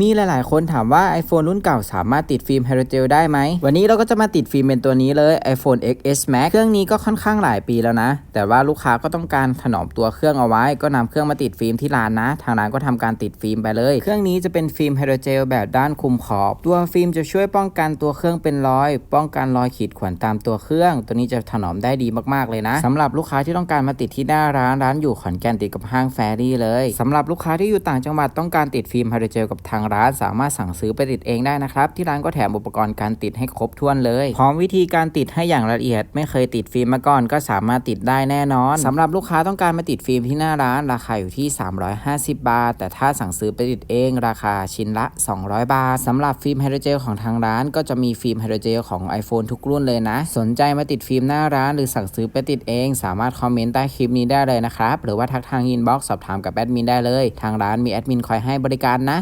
มีหลาย ๆ คนถามว่า iPhone รุ่นเก่าสามารถติดฟิล์มไฮโดรเจลได้ไหม วันนี้เราก็จะมาติดฟิล์มเป็นตัวนี้เลย iPhone XS Max เครื่องนี้ก็ค่อนข้างหลายปีแล้วนะ แต่ว่าลูกค้าก็ต้องการถนอมตัวเครื่องเอาไว้ ก็นำเครื่องมาติดฟิล์มที่ร้านนะ ทางร้านก็ทำการติดฟิล์มไปเลย เครื่องนี้จะเป็นฟิล์มไฮโดรเจลแบบด้านคุมขอบ ตัวฟิล์มจะช่วยป้องกันตัวเครื่องเป็นรอย ป้องกันรอยขีดข่วนตามตัวเครื่อง ตัวนี้จะถนอมได้ดีมาก ๆ เลยนะสำหรับลูกค้าที่ต้องการมาติดที่หน้าร้านร้านอยู่ขอนแก่นติดกับห้างแฟรี่เลยสำหรับลูกค้าที่อยู่ต่างจังหวัดต้องการติดฟิล์มไฮโดรเจลกับทางร้านสามารถสั่งซื้อไปติดเองได้นะครับ ที่ร้านก็แถมอุปกรณ์การติดให้ครบถ้วนเลย พร้อมวิธีการติดให้อย่างละเอียด ไม่เคยติดฟิล์มมาก่อนก็สามารถติดได้แน่นอนสำหรับลูกค้าต้องการมาติดฟิล์มที่หน้าร้านราคาอยู่ที่ 350 บาท แต่ถ้าสั่งซื้อไปติดเองราคาชิ้นละ 200 บาทสำหรับฟิล์มไฮโดรเจลของทางร้านก็จะมีฟิล์มไฮโดรเจลของ iPhone ทุกรุ่นเลยนะ สนใจมาติดฟิล์มหน้าร้านหรือสั่งซื้อไปติดเอง สามารถคอมเมนต์ใต้คลิปนี้ได้เลยนะครับหรือว่าทักทางอินบ็อกซ์สอบถามกับแอดมินได้เลย ทางร้านมีแอดมินคอยให้บริการนะ